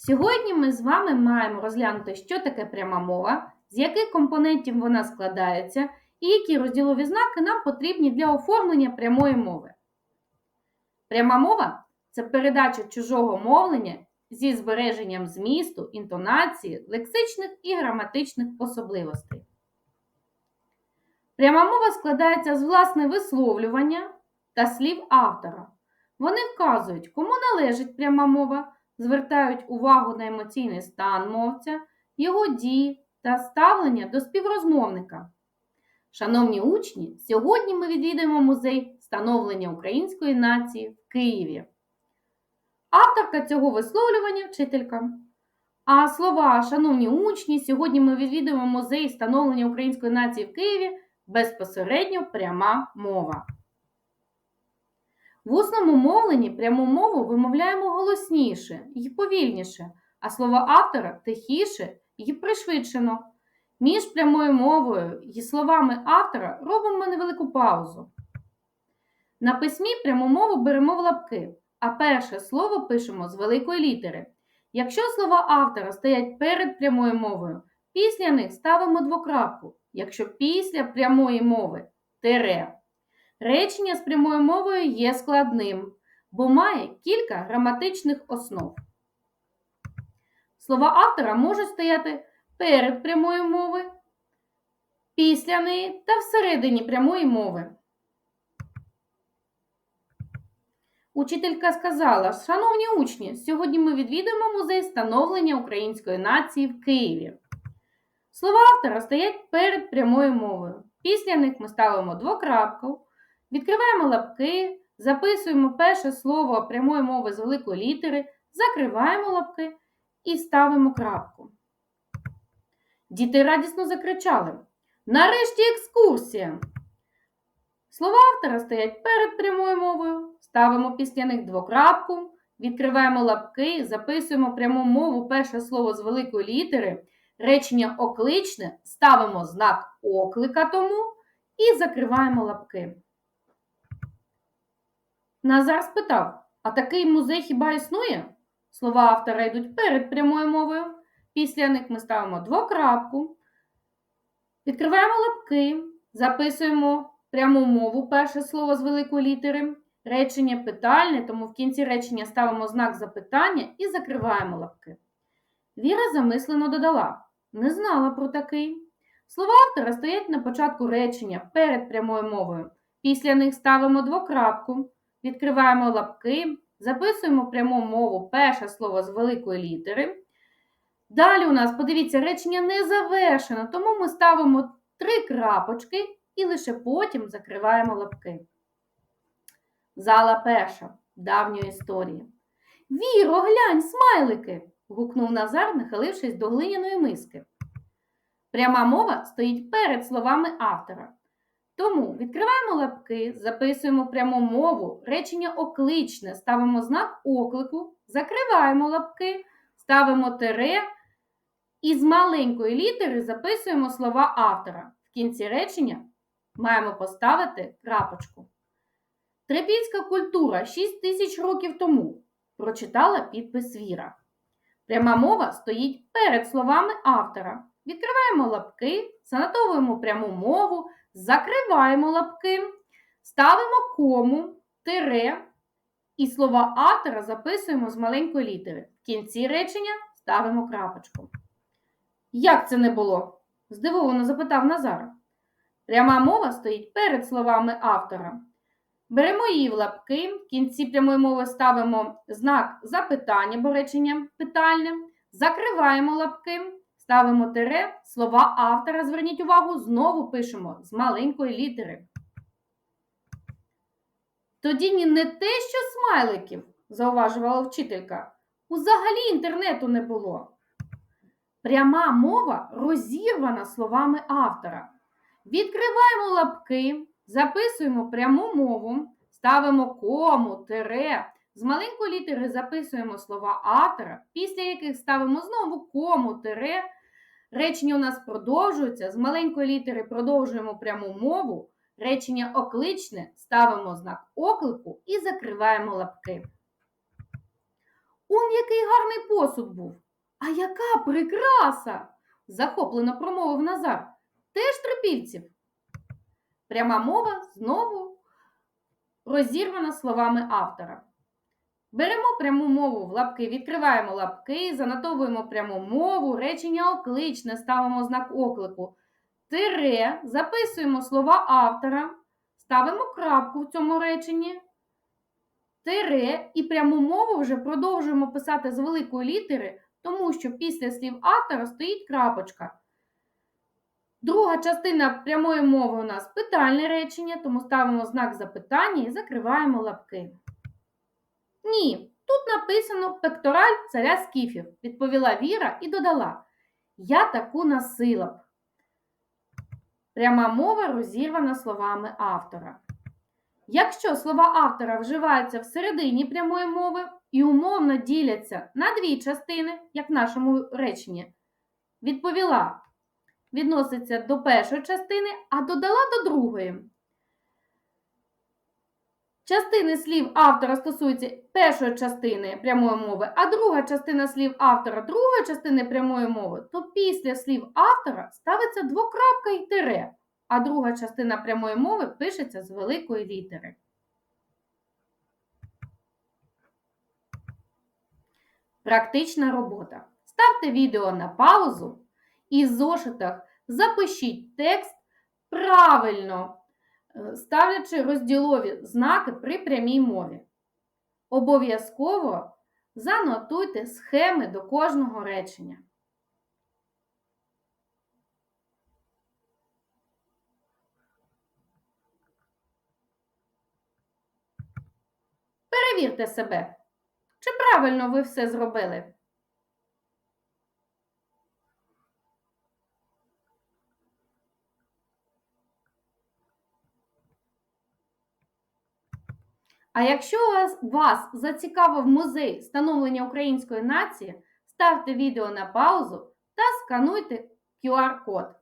Сьогодні ми з вами маємо розглянути, що таке пряма мова, з яких компонентів вона складається і які розділові знаки нам потрібні для оформлення прямої мови. Пряма мова це передача чужого мовлення зі збереженням змісту, інтонації, лексичних і граматичних особливостей. Пряма мова складається з власне висловлювання та слів автора. Вони вказують, кому належить пряма мова, звертають увагу на емоційний стан мовця, його дії та ставлення до співрозмовника. Шановні учні, сьогодні ми відвідаємо музей становлення української нації в Києві. Авторка цього висловлювання вчителька. А слова, шановні учні, сьогодні ми відвідуємо музей становлення української нації в Києві безпосередньо пряма мова. В усному мовленні пряму мову вимовляємо голосніше і повільніше, а слова автора тихіше і пришвидшено. Між прямою мовою і словами автора робимо невелику паузу. На письмі пряму мову беремо в лапки, а перше слово пишемо з великої літери. Якщо слова автора стоять перед прямою мовою, після них ставимо двокрапку, якщо після прямої мови тире. Речення з прямою мовою є складним, бо має кілька граматичних основ. Слова автора можуть стояти перед прямою мови, після неї та всередині прямої мови. Учителька сказала, шановні учні, сьогодні ми відвідуємо музей становлення української нації в Києві. Слова автора стоять перед прямою мовою. Після них ми ставимо двокрапку, відкриваємо лапки, записуємо перше слово прямої мови з великої літери, закриваємо лапки і ставимо крапку. Діти радісно закричали. Нарешті екскурсія! Слова автора стоять перед прямою мовою, ставимо після них двокрапку, відкриваємо лапки, записуємо пряму мову перше слово з великої літери, речення окличне, ставимо знак оклика тому і закриваємо лапки. Назар спитав: а такий музей хіба існує? Слова автора йдуть перед прямою мовою. Після них ми ставимо двокрапку, відкриваємо лапки, записуємо пряму мову, перше слово з великої літери, речення питальне, тому в кінці речення ставимо знак запитання і закриваємо лапки. Віра замислено додала: не знала про такий. Слова автора стоять на початку речення перед прямою мовою. Після них ставимо двокрапку, відкриваємо лапки, записуємо пряму мову перше слово з великої літери. Далі у нас, подивіться, речення не завершено, тому ми ставимо три крапочки і лише потім закриваємо лапки. Зала перша давньої історії. Віро, глянь, смайлики! гукнув Назар, нахилившись до глиняної миски. Пряма мова стоїть перед словами автора. Тому відкриваємо лапки, записуємо пряму мову, речення окличне, ставимо знак оклику, закриваємо лапки, ставимо тире і з маленької літери записуємо слова автора. В кінці речення маємо поставити крапочку. Трипільська культура 6 тисяч років тому прочитала підпис Віра. Пряма мова стоїть перед словами автора. Відкриваємо лапки, занотовуємо пряму мову, закриваємо лапки, ставимо кому, тире і слова автора записуємо з маленької літери. В кінці речення ставимо крапочку. Як це не було? здивовано запитав Назар. Пряма мова стоїть перед словами автора. Беремо її в лапки, в кінці прямої мови ставимо знак запитання, бо речення питальне, закриваємо лапки, ставимо тире, слова автора, зверніть увагу, знову пишемо з маленької літери. Тоді не те, що смайликів, зауважувала вчителька, узагалі інтернету не було. Пряма мова розірвана словами автора. Відкриваємо лапки, записуємо пряму мову, ставимо кому, тире. З маленької літери записуємо слова автора, після яких ставимо знову кому, тире. Речення у нас продовжується. З маленької літери продовжуємо пряму мову. Речення окличне ставимо знак оклику і закриваємо лапки. Он який гарний посуд був. А яка прикраса! захоплено промовив Назар. Теж трипільців. Пряма мова знову розірвана словами автора. Беремо пряму мову в лапки, відкриваємо лапки, занотовуємо пряму мову, речення окличне, ставимо знак оклику. Тире, записуємо слова автора, ставимо крапку в цьому реченні. Тире і пряму мову вже продовжуємо писати з великої літери, тому що після слів автора стоїть крапочка. Друга частина прямої мови у нас питальне речення, тому ставимо знак запитання і закриваємо лапки. Ні, тут написано пектораль царя скіфів, відповіла Віра і додала: Я таку носила б. Пряма мова розірвана словами автора. Якщо слова автора вживаються всередині прямої мови і умовно діляться на дві частини, як в нашому реченні, відповіла, відноситься до першої частини, а додала до другої. Частини слів автора стосуються першої частини прямої мови, а друга частина слів автора другої частини прямої мови, то після слів автора ставиться двокрапка і тире, а друга частина прямої мови пишеться з великої літери. Практична робота. Ставте відео на паузу і в зошитах запишіть текст правильно, ставлячи розділові знаки при прямій мові. Обов'язково занотуйте схеми до кожного речення. Перевірте себе, чи правильно ви все зробили. А якщо вас, вас зацікавив музей становлення української нації, ставте відео на паузу та скануйте QR-код.